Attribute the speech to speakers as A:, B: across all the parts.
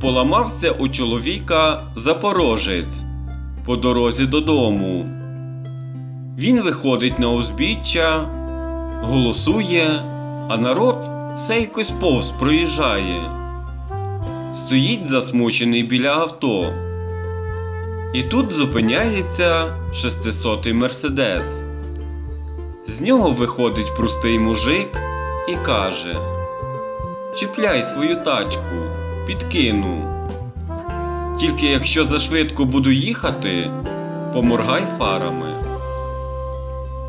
A: поламався у чоловіка запорожець по дорозі додому. Він виходить на узбіччя, голосує, а народ все якось повз проїжджає. Стоїть засмучений біля авто. І тут зупиняється 600-й мерседес. З нього виходить простий мужик і каже: Чіпляй свою тачку, підкину. Тільки якщо зашвидко буду їхати, поморгай фарами.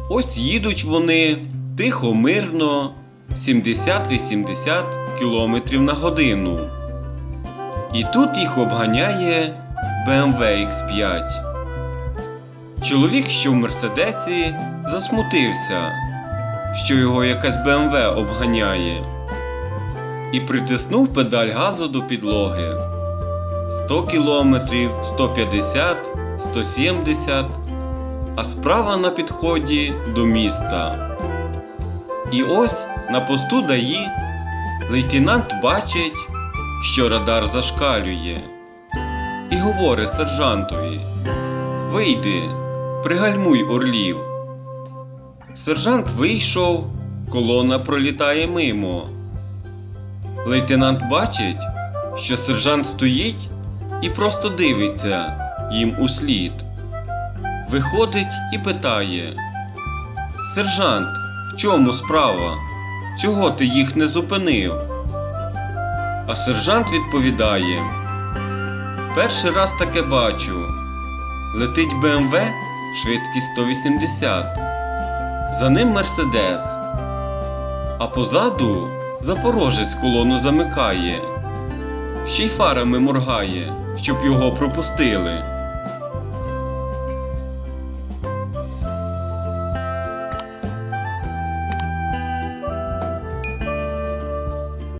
A: Ось їдуть вони тихо, мирно, 70-80 км на годину. І тут їх обганяє BMW X5. Чоловік, що в Мерседесі, засмутився, що його якась BMW обганяє, і притиснув педаль газу до підлоги. 100 кілометрів, 150, 170, а справа на підході до міста. І ось на посту ДАІ лейтенант бачить, що радар зашкалює, і говорить сержантові: Вийди, пригальмуй орлів. Сержант вийшов, колона пролітає мимо. Лейтенант бачить, що сержант стоїть і просто дивиться їм услід. Виходить і питає: Сержант, в чому справа? Чого ти їх не зупинив? А сержант відповідає: Перший раз таке бачу. Летить БМВ швидкість 180. За ним Мерседес. А позаду запорожець колону замикає. Ще й фарами моргає, щоб його пропустили.